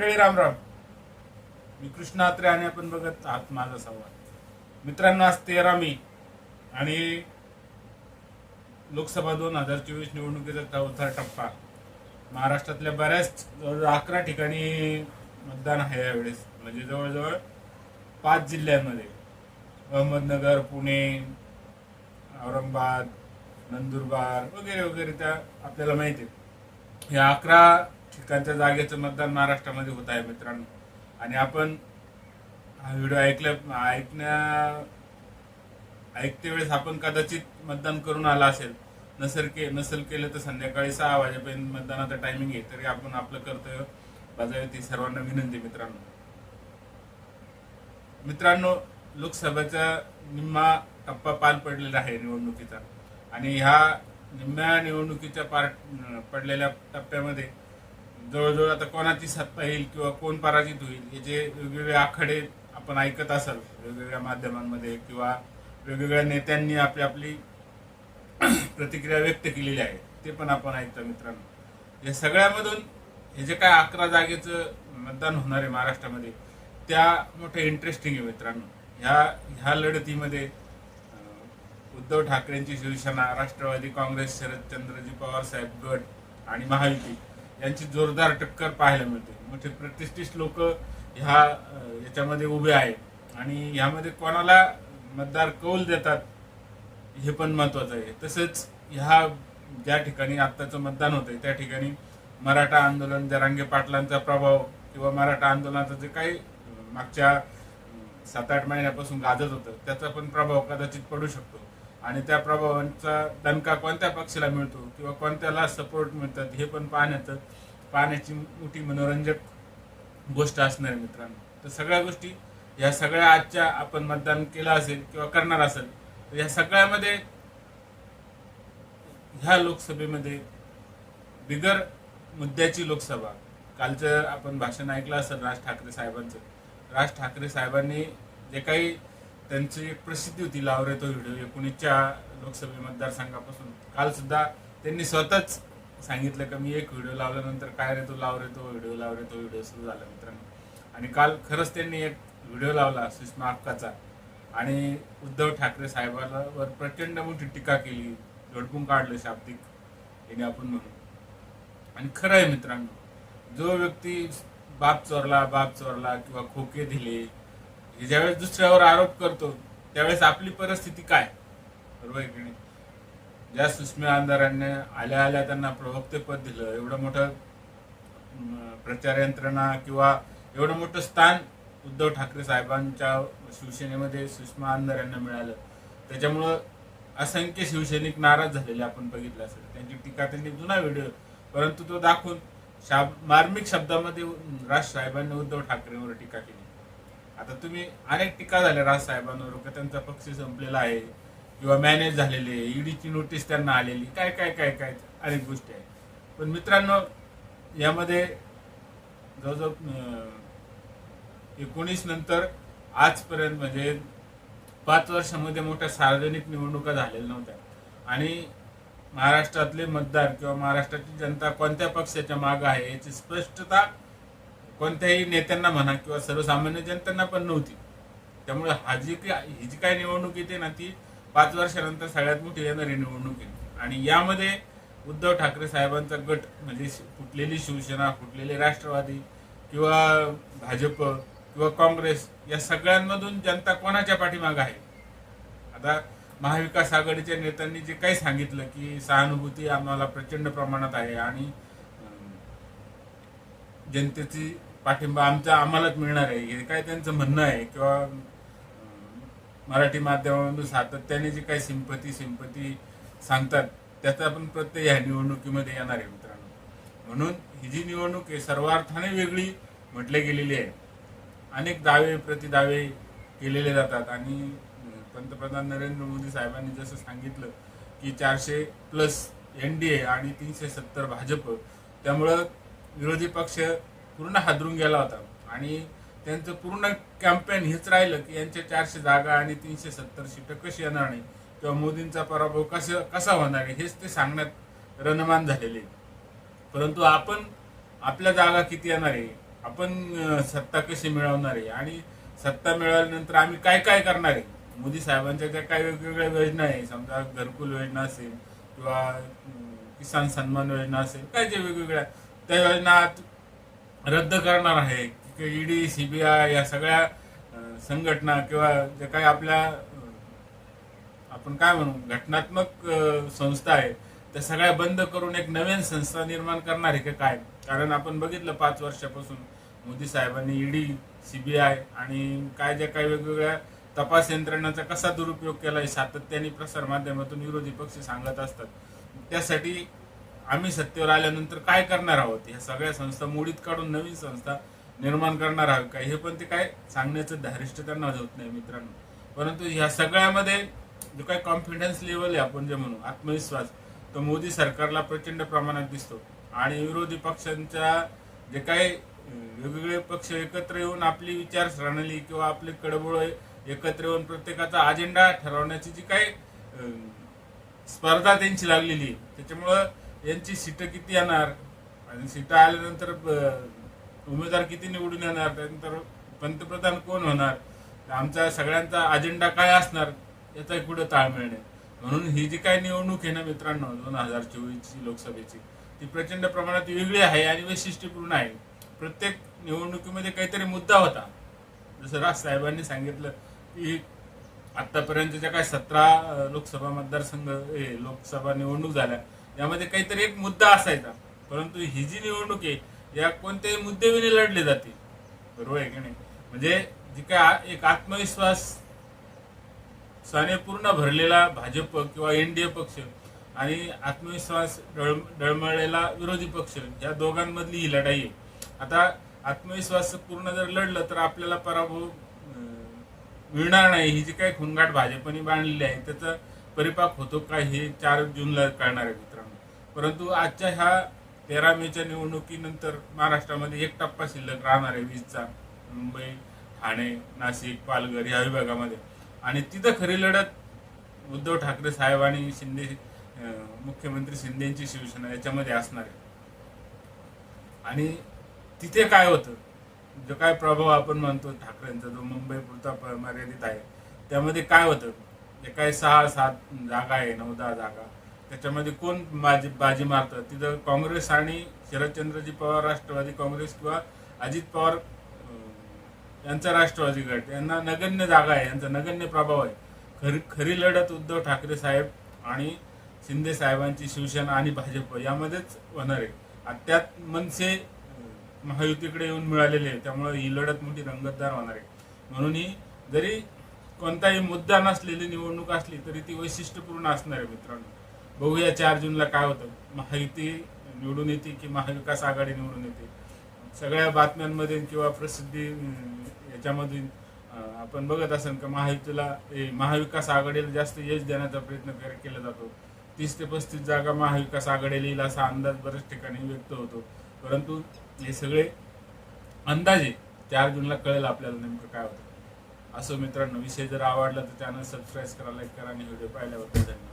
मंडळी रामराम मी कृष्ण आत्रे आणि आपण बघत आहात माझा संवाद. मित्रांनो आज तेरा मे आणि लोकसभा दोन हजार चोवीस निवडणुकीचा चौथा टप्पा. महाराष्ट्रातल्या बऱ्याच जवळजवळ अकरा ठिकाणी मतदान आहे यावेळेस. म्हणजे जवळजवळ पाच जिल्ह्यांमध्ये. अहमदनगर पुणे औरंगाबाद नंदुरबार वगैरे वगैरे त्या आपल्याला माहिती आहे या अकरा ठिकाणच्या जागेचं मतदान महाराष्ट्रामध्ये होत आहे मित्रांनो. आणि आपण हा व्हिडिओ ऐकल्या ऐकण्या ऐकते वेळेस आपण कदाचित मतदान करून आला असेल. नसेल के नसेल केलं तर संध्याकाळी सहा वाजेपर्यंत मतदानाचा टायमिंग आहे. तरी आपण आपलं कर्तव्य बजावती. सर्वांना विनंती मित्रांनो. मित्रांनो लोकसभेचा निम्मा टप्पा पार पडलेला आहे निवडणुकीचा. आणि ह्या निम्म्या निवडणुकीच्या पार पडलेल्या टप्प्यामध्ये जवळजवळ आता कोणाची सत्ता येईल किंवा कोण पराजित होईल याचे वेगवेगळे आखाडे आपण ऐकत असाल वेगवेगळ्या माध्यमांमध्ये किंवा वेगवेगळ्या नेत्यांनी आपली आपली प्रतिक्रिया व्यक्त केलेली आहे ते पण आपण ऐकतो मित्रांनो. या सगळ्यामधून हे जे काय अकरा जागेचं मतदान होणार आहे महाराष्ट्रामध्ये त्या मोठ्या इंटरेस्टिंग आहे मित्रांनो. ह्या ह्या लढतीमध्ये उद्धव ठाकरेंची शिवसेना राष्ट्रवादी काँग्रेस शरदचंद्रजी पवार साहेब गट आणि महायुती यांची जोरदार टक्कर पाहायला मिळते. मोठे प्रतिष्ठित लोक ह्या याच्यामध्ये उभे आहेत. आणि ह्यामध्ये कोणाला मतदार कौल देतात हे पण महत्वाचं आहे. तसंच ह्या ज्या ठिकाणी आत्ताचं मतदान होतंय त्या ठिकाणी मराठा आंदोलन जरांगे पाटलांचा प्रभाव किंवा मराठा आंदोलनाचं जे काही मागच्या सात आठ महिन्यापासून गाजत होतं त्याचा पण प्रभाव कदाचित पडू शकतो. आणि त्या प्रभावांचा दणका कोणत्या पक्षाला मिळतो किंवा कोणत्याला सपोर्ट मिळतात हे पण पाहण्याचं पाहण्याची मोठी मनोरंजक गोष्ट असणार आहे मित्रांनो. तर सगळ्या गोष्टी या सगळ्या आजच्या आपण मतदान केलं असेल किंवा करणार असेल तर या सगळ्यामध्ये ह्या लोकसभेमध्ये बिगर मुद्द्याची लोकसभा कालचं आपण भाषण ऐकलं असेल राज ठाकरे साहेबांचं. राज ठाकरे साहेबांनी जे काही त्यांची एक प्रसिद्धी होती लावरे तो व्हिडिओ. एकोणीसच्या लोकसभे मतदारसंघापासून. काल सुद्धा त्यांनी स्वतःच सांगितलं का मी एक व्हिडिओ लावल्यानंतर काय रे तो लावरे तो व्हिडिओ लावरे तो व्हिडिओ सुरू झाला मित्रांनो. आणि काल खरंच त्यांनी एक व्हिडिओ लावला सुषमा अक्काचा. आणि उद्धव ठाकरे साहेबांवर प्रचंड मोठी टीका केली. झडपून काढलं शाब्दिक. याने आपण म्हणू. आणि खरं आहे मित्रांनो जो व्यक्ती बाप चोरला बाप चोरला किंवा खोके दिले की ज्यावेळेस दुसऱ्यावर आरोप करतो त्यावेळेस आपली परिस्थिती काय? बरोबर आहे की नाही? ज्या सुषमा आमदारांनी आल्या आल्या त्यांना प्रवक्तेपद दिलं एवढं मोठं प्रचार यंत्रणा किंवा एवढं मोठं स्थान उद्धव ठाकरे साहेबांच्या शिवसेनेमध्ये सुषमा आमदार यांना मिळालं. त्याच्यामुळं असंख्य शिवसैनिक नाराज झालेले आपण बघितलं असेल. त्यांची टीका त्यांनी जुना व्हिडिओ परंतु तो दाखवून शाब मार्मिक शब्दामध्ये राज साहेबांनी उद्धव ठाकरेंवर टीका केली. आता तुम्ही अनेक टीका झाल्या राज साहेबांवर का त्यांचा पक्ष संपलेला आहे किंवा मॅनेज झालेले ईडीची नोटीस त्यांना आलेली. काय काय काय काय अनेक गोष्टी आहेत. पण मित्रांनो यामध्ये जवळजवळ एकोणीस नंतर आजपर्यंत म्हणजे पाच वर्षामध्ये मोठ्या सार्वजनिक निवडणुका झालेल्या नव्हत्या. आणि महाराष्ट्रातले मतदार किंवा महाराष्ट्राची जनता कोणत्या पक्षाच्या मागं आहे याची स्पष्टता कोणत्याही नेत्यांना म्हणा किंवा सर्वसामान्य जनतांना पण नव्हती. त्यामुळे हा जी काय ही जी काय निवडणूक येते ना ती पाच वर्षानंतर सगळ्यात मोठी येणारी निवडणूक येते आणि यामध्ये उद्धव ठाकरे साहेबांचा गट म्हणजे शि- फुटलेली शिवसेना फुटलेले राष्ट्रवादी किंवा भाजप किंवा काँग्रेस या सगळ्यांमधून जनता कोणाच्या पाठीमागं आहे? आता महाविकास आघाडीच्या नेत्यांनी जे काही सांगितलं की सहानुभूती आम्हाला प्रचंड प्रमाणात आहे आणि जनतेची पाठिंबा आमचा आम्हालाच मिळणार आहे. हे काय त्यांचं म्हणणं आहे किंवा मराठी माध्यमामधून सातत्याने जी काही सिंपती सिंपती सांगतात त्याचा पण प्रत्यय ह्या निवडणुकीमध्ये येणार आहे मित्रांनो. म्हणून ही जी निवडणूक आहे सर्वार्थाने वेगळी म्हटले गेलेली आहे. अनेक दावे प्रतिदावे केलेले जातात आणि पंतप्रधान नरेंद्र मोदी साहेबांनी जसं सांगितलं की चारशे प्लस एन डी ए आणि तीनशे सत्तर भाजप त्यामुळं विरोधी पक्ष पूर्ण हादरून गेला होता आणि त्यांचं पूर्ण कॅम्पेन हेच राहिलं की यांच्या चारशे जागा आणि तीनशे सत्तर सीटं कशी येणार नाही किंवा मोदींचा पराभव कसं कसा होणार आहे हेच ते सांगण्यात रणमान झालेले आहे. परंतु आपण आपल्या जागा किती येणार आहे आपण सत्ता कशी मिळवणार आहे आणि सत्ता मिळाल्यानंतर आम्ही काय काय करणार आहे मोदी साहेबांच्या ज्या काही वेगवेगळ्या योजना आहे समजा घरकुल योजना असेल किंवा किसान सन्मान योजना असेल काय जे वेगवेगळ्या त्या योजना रद्द करणार आहे ईडी सीबीआय या सगळ्या संघटना किंवा जे काही आपल्या आपण काय म्हणू घटनात्मक संस्था आहे त्या सगळ्या बंद करून एक नवीन संस्था निर्माण करणार आहे की काय? कारण आपण बघितलं पाच वर्षापासून मोदी साहेबांनी ईडी सीबीआय आणि काय ज्या काही वेगवेगळ्या तपास यंत्रणांचा कसा दुरुपयोग केला आहे सातत्याने प्रसार माध्यमातून विरोधी पक्ष सांगत असतात. त्यासाठी आम्ही सत्तेवर आल्यानंतर काय करणार आहोत? ह्या सगळ्या संस्था मोडीत काढून नवीन संस्था निर्माण करणार आहोत काय हे पण ते काय सांगण्याचं धारिष्ट त्यांना होत नाही मित्रांनो. परंतु ह्या सगळ्यामध्ये जो काही कॉन्फिडन्स लेवल आहे आपण जे म्हणू आत्मविश्वास तो मोदी सरकारला प्रचंड प्रमाणात दिसतो. आणि विरोधी पक्षांच्या जे काही वेगवेगळे पक्ष एकत्र येऊन आपली विचारप्रणाली किंवा आपले कडबोळ एकत्र येऊन प्रत्येकाचा अजेंडा ठरवण्याची जी काही स्पर्धा त्यांची लागलेली आहे. त्याच्यामुळं यांची सीटं किती येणार? आणि सीटं आल्यानंतर उमेदवार किती निवडून येणार? त्यानंतर पंतप्रधान कोण होणार? आमचा सगळ्यांचा अजेंडा काय असणार? याचा पुढे ताळमेळ नाही म्हणून ही जी काय निवडणूक आहे ना मित्रांनो दोन हजार चोवीसची लोकसभेची ती प्रचंड प्रमाणात वेगळी आहे आणि वैशिष्ट्यपूर्ण आहे. प्रत्येक निवडणुकीमध्ये काहीतरी मुद्दा होता. जसं राज साहेबांनी सांगितलं की आतापर्यंतच्या काय सतरा लोकसभा मतदारसंघ लोकसभा निवडणूक झाल्या. यामध्ये काहीतरी एक मुद्दा असायचा. परंतु ही जी निवडणूक आहे या कोणत्याही मुद्देविनी लढले जाते. बरोबर आहे की नाही? म्हणजे जी काय एक आत्मविश्वास साने पूर्ण भरलेला भाजप किंवा एनडीए पक्ष आणि आत्मविश्वास डळमळलेला विरोधी पक्ष या दोघांमधली ही लढाई आहे. आता आत्मविश्वास पूर्ण जर लढलं तर आपल्याला पराभव मिळणार नाही. ही जी काही खुणगाट भाजपने बांधलेली आहे त्याचा परिपाक होतो का हे चार जूनला कळणार आहे. परंतु आजच्या ह्या तेरा मेच्या निवडणुकीनंतर महाराष्ट्रामध्ये एक टप्पा शिल्लक राहणार आहे वीजचा मुंबई ठाणे नाशिक पालघर या विभागामध्ये. आणि तिथं खरी लढत उद्धव ठाकरे साहेब आणि शिंदे मुख्यमंत्री शिंदेची शिवसेना याच्यामध्ये असणार आहे. आणि तिथे काय होतं? जो काय प्रभाव आपण म्हणतो ठाकरेंचा जो मुंबई पुरता मर्यादित आहे त्यामध्ये काय होतं? जे काय सहा सात जागा आहे नऊ दहा जागा. त्याच्यामध्ये कोण बाजी बाजी मारतं? तिथं काँग्रेस आणि शरदचंद्रजी पवार राष्ट्रवादी काँग्रेस किंवा अजित पवार यांचा राष्ट्रवादी गट. यांना नगण्य जागा आहे यांचा नगण्य प्रभाव आहे. खरी खरी लढत उद्धव ठाकरे साहेब आणि शिंदे साहेबांची शिवसेना आणि भाजप यामध्येच होणार आहे. आणि त्यात मनसे महायुतीकडे येऊन मिळालेले आहे त्यामुळे ही लढत मोठी रंगतदार होणार आहे. म्हणून ही जरी कोणताही मुद्दा नसलेली निवडणूक असली तरी ती वैशिष्ट्यपूर्ण असणार आहे मित्रांनो. बघूया चार जूनला काय होतं. महायुती निवडून येते की महाविकास आघाडी निवडून येते. सगळ्या बातम्यांमध्ये किंवा प्रसिद्धी याच्यामधून आपण बघत असाल का महायुतीला ए, महाविकास आघाडीला जास्त यश देण्याचा प्रयत्न केला जातो. तीस ते पस्तीस जागा महाविकास आघाडीला येईल असा अंदाज बऱ्याच ठिकाणी व्यक्त होतो. परंतु हे सगळे अंदाजे चार जूनला कळेल आपल्याला नेमकं काय होतं. असं मित्रांनो विषय जर आवडला तर त्यानं सबस्क्राईब करा लाईक करा आणि व्हिडिओ पाहिल्याबद्दल धन्यवाद.